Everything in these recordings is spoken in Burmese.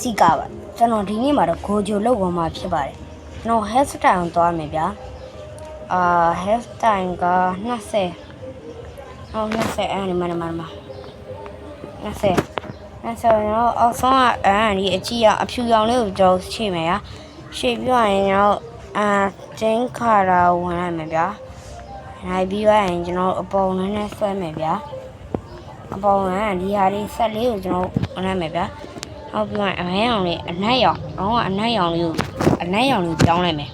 စီကပါကျွန်တော်ဒီနေ့မှာတော့ဂိုဂျိုလောက်ပေါ်မှာဖြစ်ပါတယ်ကျွန်တော် hair style ကိုသွားမယ်ဗျာအာ hair style က20ဟော20အဲ့ဒီမှာမှာမှာ20 20ကျွန်တော်အောက်ဆုံးကအဲ့ဒီအကြည့်ရအဖြူရောင်လေးကိုကျွန်တော်ချိန်မယ်ဗျာရှေ့ပြရင်ကျွန်တော်အာကျင်းခါရာဝင်လိုက်မယ်ဗျာနိုင်ပြီးသွားရင်ကျွန်တော်အပေါ်နည်းနည်းဆွဲမယ်ဗျာအပေါ်ကဒီဟာလေးဆက်လေးကိုကျွန်တော်ဝင်လိုက်မယ်ဗျာ ဟုတ်ပြီအမဲရောင်လေးအနက်ရောင်တော့အနက်ရောင်လေးကိုအနက်ရောင်လေးပြောင်းလိုက်မယ်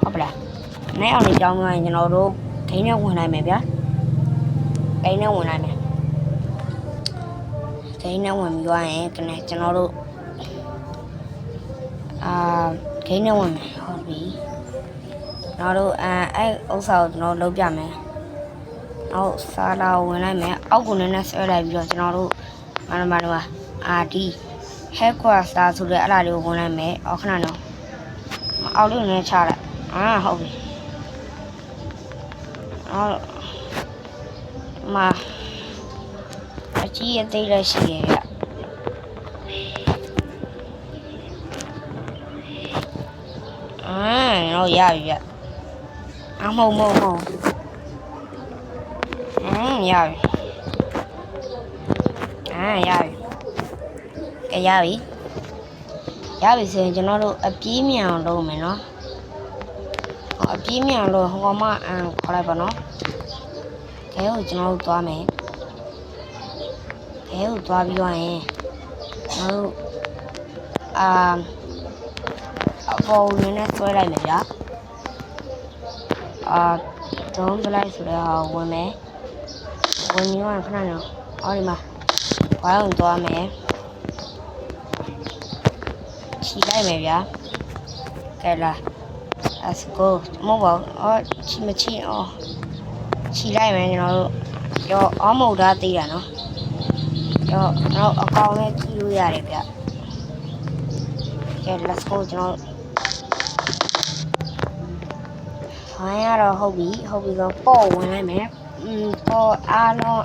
ဟုတ်ပလားအနက်ရောင်လေးပြောင်းသွားရင်ကျွန်တော်တို့ဂိမ်းနဲ့ဝင်လိုက်မယ်ဗျာဂိမ်းနဲ့ဝင်လိုက်မယ်ဂိမ်းနဲ့ဝင်ပြီးသွားရင်ကနေ့ကျွန်တော်တို့အာဂိမ်းနဲ့ဝင်မယ်ဟုတ်ပြီကျွန်တော်တို့အဲအဲ့ဥစ္စာကိုကျွန်တော်လုပ်ပြမယ်နောက်စာလာကိုဝင်လိုက်မယ်အောက်ကိုနည်းနည်းဆွဲလိုက်ပြီးတော့ကျွန်တော်တို့မနမနမအာဒီ headquarters ဆိုတဲ့အဲ့ဒါလေးကိုဝင်လိုက်မယ်။အော်ခဏနော်။မအောက်လေးနဲ့ချလိုက်။အာဟုတ်ပြီ။အော်မအကြီးအသေးလည်းရှိရဲ့ဗျ။အာတော့ရပြီဗျ။အမဟုတ်မဟုတ်မဟုတ်။အင်းရပြီ။အာရပြီ။ ကရပြီရပြီဆိုရင်ကျွန်တော်တို့အပြေးမြန်အောင်လုပ်မယ်နော်ဟောအပြေးမြန်အောင်လို့ဟိုကမှအန်ခေါ်လိုက်ပါနော်ခဲကိုကျွန်တော်တို့သွားမယ်ခဲကိုသွားပြီးတော့ရင်ကျွန်တော်တို့အာအပေါ်ရင်းနဲ့ဆွဲလိုက်မယ်ဗျာအာဒုံးပလိုက်ဆိုတဲ့ဟာကိုဝင်မယ်ဝင်ပြီးတော့ခဏနော်အော်ဒီမှာဝိုင်းအောင်သွားမယ် ချီလိုက်မယ်ဗျာကဲလာ let's go မဟုတ်ပါဘူးအော်ချီမချီအော်ချီလိုက်မယ်ကျွန်တော်တို့ရောအော်မဟုတ်တာသိတာနော်ရောတော့အကောင်နဲ့ကြည့်လို့ရတယ်ဗျကဲ let's go ကျွန်တော်ဖိုင်းရတော့ဟုတ်ပြီဟုတ်ပြီတော့ပေါ့ဝင်လိုက်မယ်อืมပေါ့အားလုံး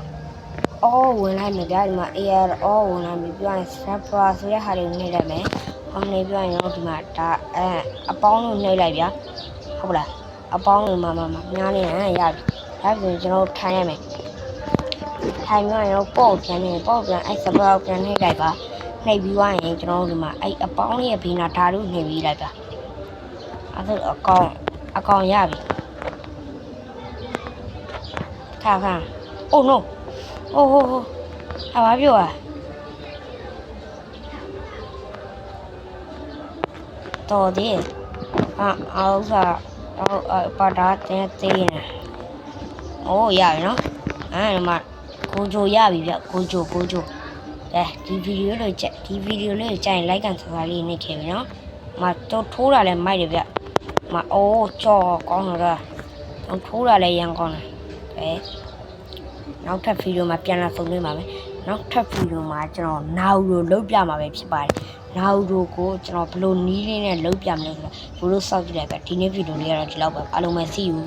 အော်ဝင်လိုက်မယ်ဗျာဒီမှာ AR အော်ဝင်လိုက်ပြီပြီးရင် Snapper ဆိုတဲ့ဟာတွေကိုနှိပ်လိုက်မယ် အောင်နေပြရင်တော့ဒီမှာဒါအဲအပေါင်းလို့နှိပ်လိုက်ဗျာဟုတ်လားအပေါင်းလို့မမမညားနေဟန်ရပြီဒါဆိုရင်ကျွန်တော်ထိုင်ရမယ်ထိုင်ပြီးရင်တော့ပေါ့ပြန်နေပေါ့ပြန်အဲစပလောက်ပြန်နှိပ်လိုက်ပါနှိပ်ပြီးသွားရင်ကျွန်တော်တို့ဒီမှာအဲအပေါင်းလေးရဲ့ဘေးနာဒါတို့နှိပ်ပြီးလိုက်ပါအဲဒါအကောင်အကောင်ရပြီခါခါ oh no oh oh oh အဘာပြောอ่ะ တော်သေးတယ်အာအောက်စားအောက်အပါတာတင်းသေးနေโอ้ရပြီနော်အဲဒီမှာကိုဂျိုရပြီဗျကိုဂျိုကိုဂျိုအဲဒီဗီဒီယိုလေးကြက်ဒီဗီဒီယိုလေးကိုကြိုင်လိုက်ကန်စကားလေးနှိပ်ခဲ့ပြီနော်မတော့ထိုးတာလည်းမိုက်တယ်ဗျမအိုးကြော်ကောင်းတော့တော့ထိုးတာလည်းရန်ကောင်းတယ်အဲနောက်ထပ်ဗီဒီယိုမှာပြန်လာဆုံနေပါမယ် နောက်ထပ်ဗီဒီယိုမှာကျွန်တော်နာူလိုလုတ်ပြမှာပဲဖြစ်ပါတယ်နာူတို့ကိုကျွန်တော်ဘယ်လိုနီးလေးနဲ့လုတ်ပြမလဲဆိုတော့ဘလို့စောက်ကြည့်လိုက်ပဲဒီနေ့ဗီဒီယိုလေးကတော့ဒီလောက်ပဲအားလုံးပဲ see you